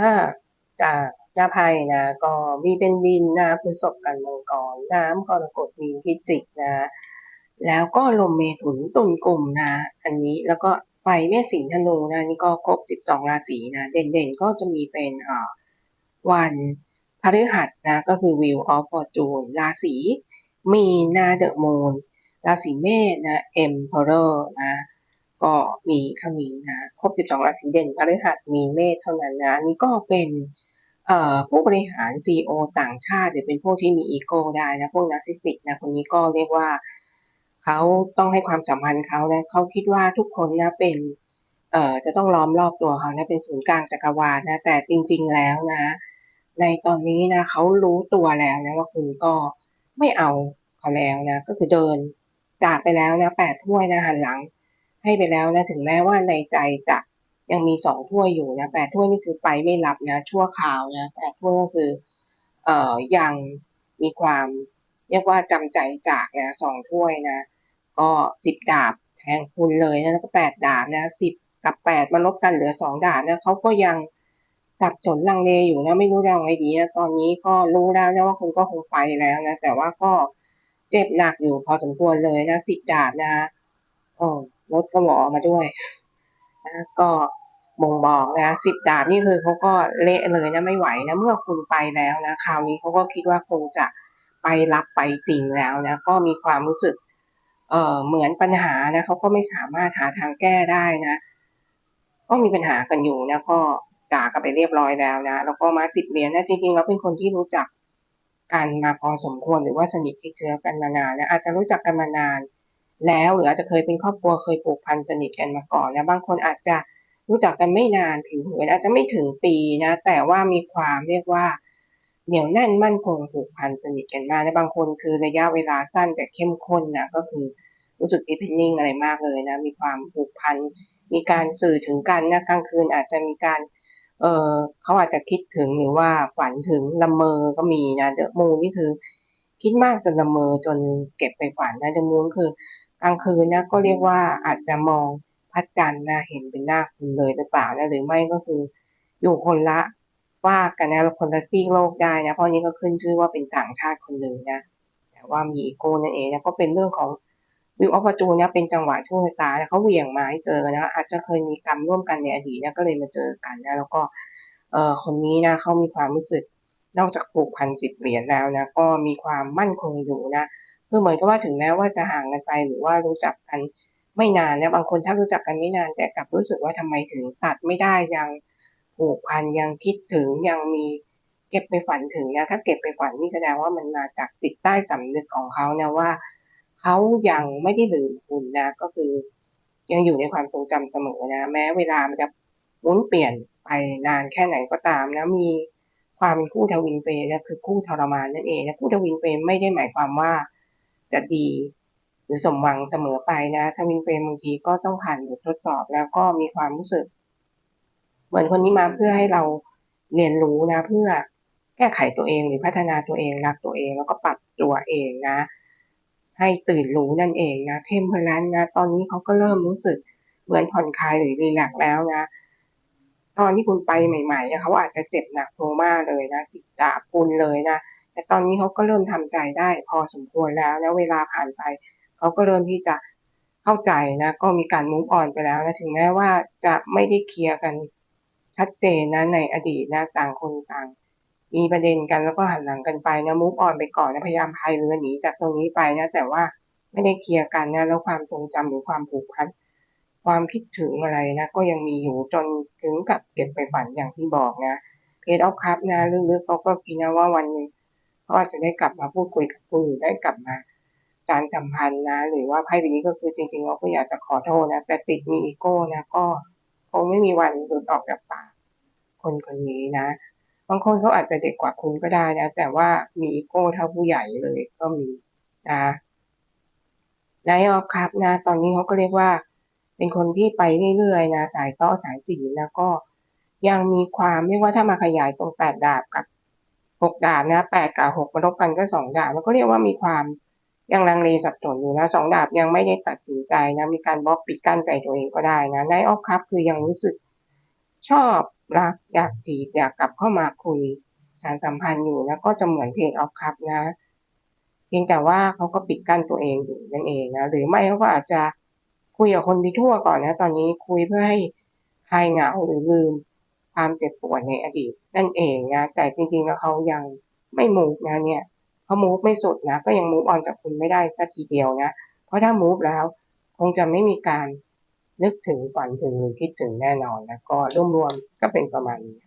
่าจากหน้าไพ่นะก็มีเป็นดินนะพฤษภกันมังกรน้ำกรกฎมีพิจิกนะ แล้วก็ลมเมถุนตุลกลุ่มนะ อันนี้แล้วก็ไฟเมษสิงห์ธนูนะนี่ก็ครบ 12 ราศีนะ เด่นๆก็จะมีเป็นอ่อวันพฤหัสนะก็คือ Wheel of Fortune ราศีมีนาเดอะมูนราศีเมษนะ Emperor นะ ก็มีเท่านี้นะ ครบ 12 ราศีเด่นพฤหัสมีเมษเท่านั้นนะนี่ก็เป็นผู้บริหาร CEO ต่างชาติหรือเป็นพวกที่มีอีโก้ได้นะ พวกนักสิสิกนะคนนี้ก็เรียกว่าเขาต้องให้ความสัมพันธ์เขานะเขาคิดว่าทุกคนนะเป็นเอ่อจะต้องล้อมรอบตัวเขานะเป็นศูนย์กลางจักรวาลนะแต่จริง ๆแล้วนะ ในตอนนี้นะเขารู้ตัวแล้วนะว่าคุณก็ไม่เอาเขาแล้วนะก็คือเดินจากไปแล้วนะแปดถ้วยนะหันหลัง ให้ไปแล้วนะถึงแม้ว่าในใจจะยังมีสองถ้วยอยู่นะแปดถ้วยนี่คือไปไม่รับนะชั่วคราวนะแปดถ้วยก็คือเอ่อยังมีความเรียกว่าจำใจจากนะสองถ้วยนะก็สิบดาบแทงคุณเลยนะแล้วก็แปดดาบนะสิบกับแปดมาลบกันเหลือสองดาบนะเขาก็ยังสับสนลังเลอยู่นะไม่รู้จะเอาไงดีนะตอนนี้ก็รู้แล้วนะว่าคุณก็คงไปแล้วนะแต่ว่าก็เจ็บหนักอยู่พอสมควรเลยนะสิบดาบนะโอ้ รถก็หวอมาด้วยนะก็บ่งบอกนะสิบดาบนี่คือเขาก็เละเลยนะไม่ไหวนะเมื่อคุณไปแล้วนะคราวนี้เขาก็คิดว่าคงจะไปรับไปจริงแล้วนะก็มีความรู้สึกเออเหมือนปัญหานะเขาก็ไม่สามารถหาทางแก้ได้นะ ก็มีปัญหากันอยู่นะก็จากกันไปเรียบร้อยแล้วนะแล้วก็มาสิบเหรียญนะจริงๆแล้วเป็นคนที่รู้จักกันมาพอสมควรหรือว่าสนิทชิดเชื้อกันมานานนะอาจจะรู้จักกันมานาน แล้ว หรืออาจจะเคยเป็นครอบครัวเคยผูกพันสนิทกันมาก่อนนะบางคนอาจจะรู้จักกันไม่นานผิวเผินอาจจะไม่ถึงปีนะ แต่ว่ามีความเรียกว่าเหนียวแน่นมั่นคงผูกพันสนิทกันมากนะบางคนคือระยะเวลาสั้นแต่เข้มข้นนะก็คือรู้สึกดีเพนนิ่งอะไรมากเลยนะมีความผูกพันมีการสื่อถึงกันนะกลางคืนอาจจะมีการเออเขาอาจจะคิดถึงหรือว่าฝันถึงละเมอก็มีนะเดอะมูนนี่คือ คิดมากจนละเมอจนเก็บไปฝันนะเดอะมูนคือ กลางคืนนะก็เรียกว่าอาจจะมองพระจันทร์นะเห็นเป็นหน้าคุณเลยหรือเปล่านะหรือไม่ก็คืออยู่คนละฟากกันนะคนละซีกโลกได้นะเพราะนี้ก็ขึ้นชื่อว่าเป็นต่างชาติคนหนึ่งนะแต่ว่ามีอีโก้นั่นเองนะก็เป็นเรื่องของวิวออฟจูนเนี่ยเป็นจังหวะช่วงตาเขาเหวี่ยงมาให้เจอนะอาจจะเคยมีกรรมร่วมกันในอดีตนะก็เลยมาเจอกันนะแล้วก็เอ่อคนนี้นะเขามีความรู้สึกนอกจากผูกพันสิบเหรียญแล้วนะก็มีความมั่นคงอยู่นะ คือเหมือนกับว่าถึงแม้ว่าจะห่างกันไปหรือว่ารู้จักกันไม่นานนะบางคนถ้ารู้จักกันไม่นาน แต่กลับรู้สึกว่าทำไมถึงตัดไม่ได้ยังผูกพันยังคิดถึงยังมีเก็บไปฝันถึงนะถ้าเก็บไปฝันนี่แสดงว่ามันมาจากจิตใต้สำนึกของเขานะว่าเขายังไม่ได้ลืมคุณนะ ก็คือ ยังอยู่ในความทรงจำเสมอนะ แม้เวลามันจะหมุนเปลี่ยนไปนานแค่ไหนก็ตามนะมีความเป็นคู่ทวินเฟย์นะคือคู่ทรมานนั่นเองนะคู่ทวินเฟย์ไม่ได้หมายความว่า จะดี หรือสมหวังเสมอไปนะทวินเฟย์บางทีก็ต้องผ่านบททดสอบแล้วก็มีความรู้สึก เหมือนคนนี้มาเพื่อให้เราเรียนรู้นะ เพื่อแก้ไขตัวเองหรือพัฒนาตัวเองรักตัวเอง แล้วก็ปรับตัวเองนะ ให้ตื่นรู้นั่นเองนะเทมเพลนนะ ตอนนี้เขาก็เริ่มรู้สึกเหมือนผ่อนคลายหรือรีแลกแล้วนะตอนที่คุณไปใหม่ๆเขาอาจจะเจ็บหนักโทมาเลยนะติดดาคุณเลยนะ แต่ตอนนี้เขาก็เริ่มทำใจได้พอสมควรแล้วนะเวลาผ่านไปเขาก็เริ่มที่จะเข้าใจนะ ก็มีการมุ่งอ่อนไปแล้วนะถึงแม้ว่าจะไม่ได้เคลียร์กันชัดเจนนะในอดีตนะต่างคนต่าง มีประเด็นกันแล้วก็หันหลังกันไปนะมุกอ่อนไปก่อนนะพยายามพายเรือหนีจากตรงนี้ไปนะแต่ว่าไม่ได้เคลียร์กันนะแล้วความทรงจำหรือความผูกพันความคิดถึงอะไรนะ ก็ยังมีอยู่จนถึงกับเก็บไปฝันอย่างที่บอกนะเพจออฟคัพนะลึกๆเขาก็คิดนะว่าวันนึง เขาอาจะได้กลับมาพูดคุยกับคุณได้กลับมาจานสัมพันธ์นะ หรือว่าไพ่ใบนี้ก็คือจริงๆเราก็อยากจะขอโทษนะ แต่ติดมีอีโก้นะก็คงไม่มีวันหลุดออกจากปากคนคนนี้นะบางคนเขาอาจจะเด็กกว่าคุณก็ได้นะ แต่ว่ามีอีโก้เท่าผู้ใหญ่เลยก็มีนะนายออฟครับนะ ตอนนี้เขาก็เรียกว่า เป็นคนที่ไปเรื่อยๆนะ สายต้อสายจีนะก็ยังมีความเรียกว่าถ้ามาขยายตรงแปดดาบกับ หกดาบนะแปดกับหกมาลบกันก็สองดาบมันก็เรียกว่ามีความยังลังเลสับสนอยู่นะสองดาบยังไม่ได้ตัดสินใจนะมีการบล็อกปิดกั้นใจตัวเองก็ได้นะในออฟครับคือยังรู้สึกชอบรักอยากจีบอยากกลับเข้ามาคุยสานสัมพันธ์อยู่นะก็จะเหมือนเพจออฟคัพนะเพียงแต่ว่าเขาก็ปิดกั้นตัวเองอยู่นั่นเองนะหรือไม่เขาก็อาจจะคุยกับคนไปทั่วก่อนนะ ตอนนี้คุยเพื่อให้คลายเหงาหรือลืม ความเจ็บปวดในอดีตนั่นเองนะแต่จริงๆแล้วเขายังไม่มูฟนะเนี่ยเขามูฟไม่สุดนะ ก็ยังมูฟออนจากคุณไม่ได้สักทีเดียวนะ เพราะถ้ามูฟแล้วคงจะไม่มีการนึกถึงฝันถึงหรือคิดถึงแน่นอนแล้วก็รวมๆก็เป็นประมาณนี้